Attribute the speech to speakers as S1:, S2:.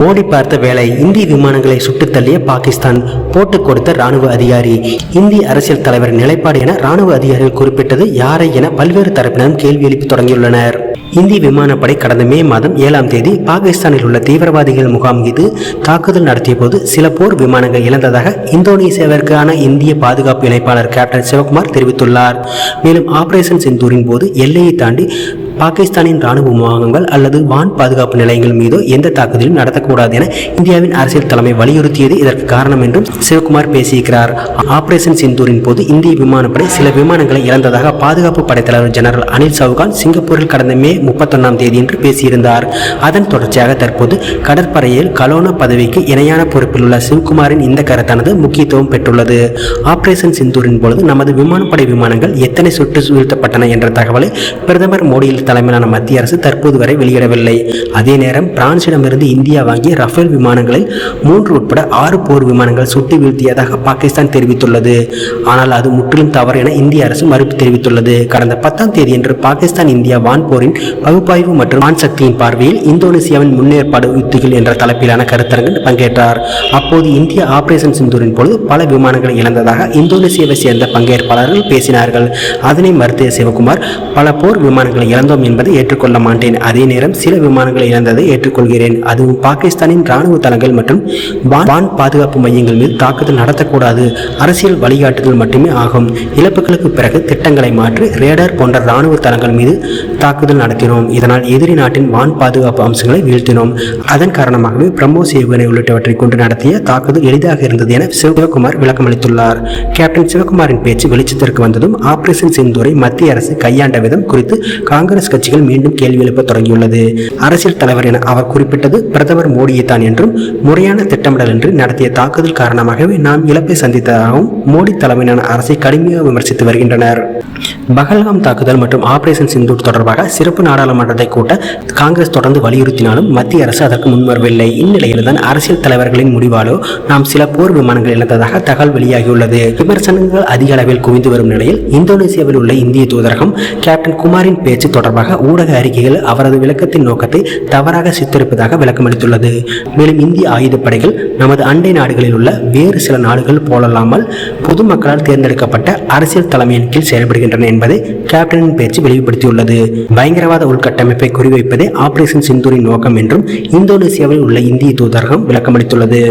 S1: மோடி பார்த்த வேலை இந்திய விமானங்களை சுட்டுத் தள்ளிய பாகிஸ்தான் போட்டுக் கொடுத்த ராணுவ அதிகாரி. இந்திய அரசியல் தலைவர் நிலைப்பாடு என ராணுவ அதிகாரிகள் குறிப்பிட்டது யாரை என பல்வேறு தரப்பினரும் கேள்வி எழுப்பி தொடங்கியுள்ளனர். இந்திய விமானப்படை கடந்த மே மாதம் ஏழாம் தேதி பாகிஸ்தானில் உள்ள தீவிரவாதிகள் முகாம் மீது தாக்குதல் நடத்திய போது சில போர் விமானங்கள் இழந்ததாக இந்தோனேசியாவிற்கான இந்திய பாதுகாப்பு இணைப்பாளர் கேப்டன் சிவகுமார் தெரிவித்துள்ளார். மேலும் ஆபரேஷன் சிந்தூரின் போது எல்லையை தாண்டி பாகிஸ்தானின் ராணுவ விமானங்கள் அல்லது வான் பாதுகாப்பு நிலையங்கள் மீதோ எந்த தாக்குதலும் நடத்தக்கூடாது என இந்தியாவின் அரசியல் தலைமை வலியுறுத்தியது இதற்கு காரணம் என்றும் சிவகுமார் பேசியிருக்கிறார். ஆபரேஷன் சிந்தூரின் போது இந்திய விமானப்படை சில விமானங்களை இழந்ததாக பாதுகாப்பு படைத்தலைவர் ஜெனரல் அனில் சவுகான் சிங்கப்பூரில் கடந்த மே முப்பத்தொன்னாம் தேதியன்று பேசியிருந்தார். அதன் தொடர்ச்சியாக தற்போது கடற்படையில் கலோனா பதவிக்கு இணையான பொறுப்பில் உள்ள சிவகுமாரின் இந்த கருத்தானது முக்கியத்துவம் பெற்றுள்ளது. ஆபரேஷன் சிந்தூரின் பொழுது நமது விமானப்படை விமானங்கள் எத்தனை சுட்டு வீழ்த்தப்பட்டன என்ற தகவலை பிரதமர் மோடியில் தலைமையிலான மத்திய அரசு தற்போது வரை வெளியிடவில்லை. அதே நேரம் பிரான்சிடமிருந்து இந்தியா வாங்கிய ரஃபேல் விமானங்களில் மூன்று உட்பட ஆறு போர் விமானங்கள் சுட்டு வீழ்த்தியதாக பாகிஸ்தான் தெரிவித்துள்ளது. ஆனால் அது முற்றிலும் தவறு என இந்திய அரசு மறுப்பு தெரிவித்துள்ளது. கடந்த பத்தாம் தேதியன்று பாகிஸ்தான் இந்தியா வான்போரின் பகுப்பாய்வு மற்றும் வான் சக்தியின் பார்வையில் இந்தோனேசியாவின் முன்னேற்பாடு யுத்திகள் என்ற தலைப்பிலான கருத்தரங்கில் பங்கேற்றார். அப்போது இந்திய ஆபரேஷன் சிந்தூரின் பொழுது பல விமானங்களை இழந்ததாக இந்தோனேசியாவை சேர்ந்த பங்கேற்பாளர்கள் பேசினார்கள். அதனை மறுத்த சிவகுமார் பல போர் விமானங்களை இழந்தோம் என்பதை ஏற்றுக்கொள்ள மாட்டேன். அதே நேரம் சில விமானங்களை இழந்ததை ஏற்றுக்கொள்கிறேன். அதுவும் பாகிஸ்தானின் ராணுவ தளங்கள் மற்றும் வான் வான் பாதுகாப்பு மையங்கள் மீது தாக்குதல் நடத்தக்கூடாது. அரசியல் வழிகாட்டுதல் மட்டுமே ஆகும். இழப்புகளுக்கு பிறகு திட்டங்களை மாற்றி ரேடார் போன்ற ராணுவ தளங்கள் மீது தாக்குதல் நடத்தினோம். இதனால் எதிரி நாட்டின் வான் பாதுகாப்பு அம்சங்களை வீழ்த்தினோம். அதன் காரணமாகவே பிரம்மோஸ் ஏவுகணை உள்ளிட்டவற்றை கொண்டு நடத்திய தாக்குதல் எளிதாக இருந்தது என சிவகுமார் விளக்கமளித்துள்ளார். கேப்டன் சிவகுமாரின் பேச்சு வெளிச்சத்திற்கு வந்ததும் ஆபரேஷன் சிந்தூரை மத்திய அரசு கையாண்ட விதம் குறித்து காங்கிரஸ் கட்சிகள் மீண்டும் கேள்வி எழுப்ப தொடங்கியுள்ளது. அரசியல் தலைவர் என அவர் குறிப்பிட்டது பிரதமர் மோடியை தான் என்றும் முறையான திட்டமிடல் என்று நடத்திய தாக்குதல் காரணமாகவே நாம் இழப்பை சந்தித்ததாகவும் மோடி தலைமையிலான அரசை கடுமையாக விமர்சித்து வருகின்றனர். பகல்காம் தாக்குதல் மற்றும் ஆபரேஷன் சிந்தூர் தொடர்பாக சிறப்பு நாடாளுமன்றத்தை கூட்ட காங்கிரஸ் தொடர்ந்து வலியுறுத்தினாலும் மத்திய அரசு அதற்கு முன்வரவில்லை. இந்நிலையில்தான் அரசியல் தலைவர்களின் முடிவாலோ நாம் சில போர் விமானங்கள் இழந்ததாக தகவல் வெளியாகியுள்ளது. விமர்சனங்கள் அதிக அளவில் குவிந்து வரும் நிலையில் இந்தோனேசியாவில் உள்ள இந்திய தூதரகம் கேப்டன் குமாரின் பேச்சு தொடர் தொடர்பாக ஊடக அறிக்கைகள் அவரது விளக்கத்தின் நோக்கத்தை தவறாக சித்தரிப்பதாக விளக்கமளித்துள்ளது. மேலும் இந்திய ஆயுதப்படைகள் நமது அண்டை நாடுகளில் உள்ள வேறு சில நாடுகள் போலல்லாமல் பொதுமக்களால் தேர்ந்தெடுக்கப்பட்ட அரசியல் தலைமையின் கீழ் செயல்படுகின்றன என்பதை கேப்டனின் பேச்சு வெளிப்படுத்தியுள்ளது பயங்கரவாத உள்கட்டமைப்பை குறிவைப்பதே ஆபரேஷன் சிந்தூரின் நோக்கம் என்றும் இந்தோனேசியாவில் உள்ள இந்திய தூதரகம் விளக்கமளித்துள்ளது.